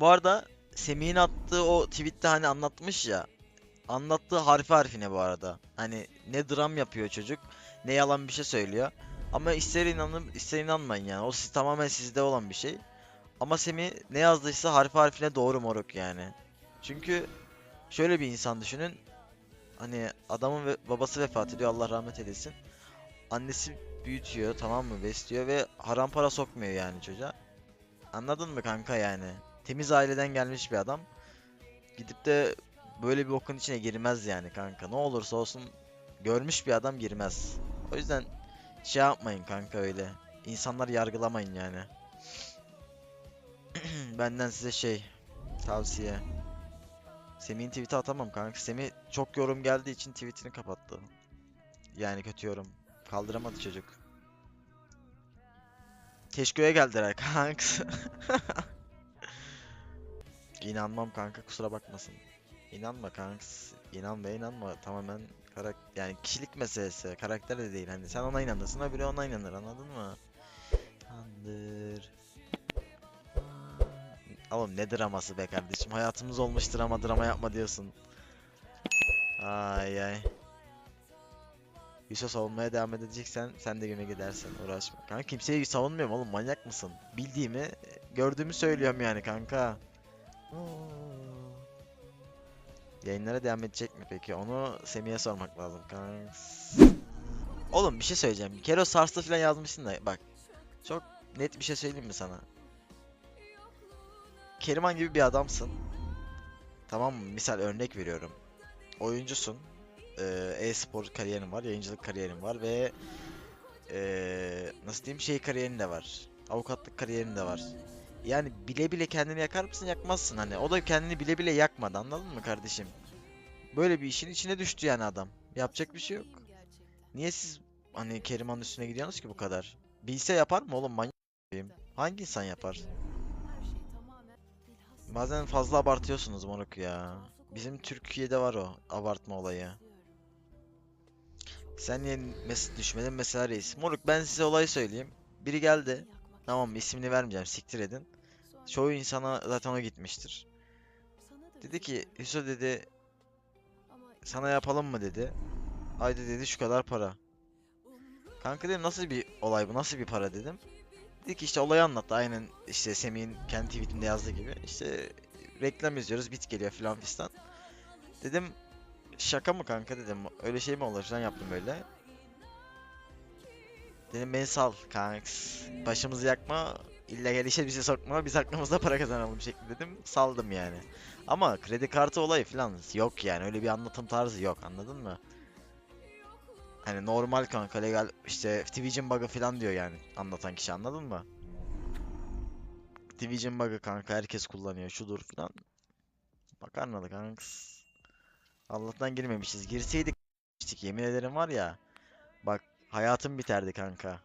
Bu arada Semih'in attığı o tweette hani anlatmış ya. Anlattığı harfi harfine bu arada. Hani ne dram yapıyor çocuk, ne yalan bir şey söylüyor. Ama ister inanın ister inanmayın yani. O siz, tamamen sizde olan bir şey. Ama Semih ne yazdıysa harfi harfine doğru moruk yani. Çünkü şöyle bir insan düşünün. Hani adamın ve babası vefat ediyor Allah rahmet eylesin. Annesi büyütüyor tamam mı besliyor ve haram para sokmuyor yani çocuğa. Anladın mı kanka yani? Temiz aileden gelmiş bir adam. Gidip de böyle bir okun içine girmez yani kanka. Ne olursa olsun görmüş bir adam girmez. O yüzden şey yapmayın kanka öyle. İnsanları yargılamayın yani. Benden size şey tavsiye. Semih'in tweet'i atamam kanka. Semih çok yorum geldiği için tweetini kapattı. Yani kötü yorum. Kaldıramadı çocuk. Keşköye geldiler kanks. İnanmam kanka kusura bakmasın. İnanma kanks. İnanma inanma tamamen karak yani kişilik meselesi. Karakter de değil hani sen ona inanırsın öbürü ona inanır anladın mı? Tandır. Oğlum ne draması be kardeşim hayatımız olmuş drama drama yapma diyorsun. Ay ay. Yusuf savunmaya devam edeceksen sen de güne gidersin uğraşma. Kanka kimseyi savunmuyorum oğlum manyak mısın? Bildiğimi gördüğümü söylüyorum yani kanka. Yayınlara devam edecek mi peki? Onu Semih'e sormak lazım kanks. Oğlum bir şey söyleyeceğim. Kero Sars'ta falan yazmışsın da bak. Çok net bir şey söyleyeyim mi sana? Keriman gibi bir adamsın. Tamam mı? Misal örnek veriyorum. Oyuncusun. Eee, E-spor kariyerin var, yayıncılık kariyerin var ve eee, nasıl diyeyim şey kariyerin de var. Avukatlık kariyerin de var. Yani bile bile kendini yakar mısın? Yakmazsın hani. O da kendini bile bile yakmadı anladın mı kardeşim? Böyle bir işin içine düştü yani adam. Yapacak bir şey yok. Niye siz hani Keriman'ın üstüne gidiyorsunuz ki bu kadar? Bilse yapar mı oğlum manyak? Hangi insan yapar? Bazen fazla abartıyorsunuz moruk ya. Bizim Türkiye'de var o abartma olayı. Sen niye mes düşmedin mesela reis? Moruk ben size olayı söyleyeyim. Biri geldi. Tamam ismini vermeyeceğim siktir edin. Çoğu insana zaten o gitmiştir. Dedi ki Hüso dedi sana yapalım mı dedi. Ayda dedi şu kadar para. Kanka dedim nasıl bir olay bu nasıl bir para dedim. Dedi ki işte olayı anlattı aynen işte Semih'in kendi tweetinde yazdığı gibi. İşte reklam izliyoruz bit geliyor filan fistan. Dedim şaka mı kanka dedim öyle şey mi olur falan yaptım böyle. Dedim beni sal kanks. Başımızı yakma. İllegal işe bizi sokma. Biz hakkımızda para kazanalım şeklinde dedim. Saldım yani. Ama kredi kartı olayı falan yok yani. Öyle bir anlatım tarzı yok anladın mı? Hani normal kanka legal işte Twitch'in bug'ı falan diyor yani anlatan kişi anladın mı? Twitch'in bug'ı kanka herkes kullanıyor şudur falan. Makarnalı kanks. Allah'tan girmemişiz. Girseydik yemin ederim var ya. Bak hayatım biterdi kanka.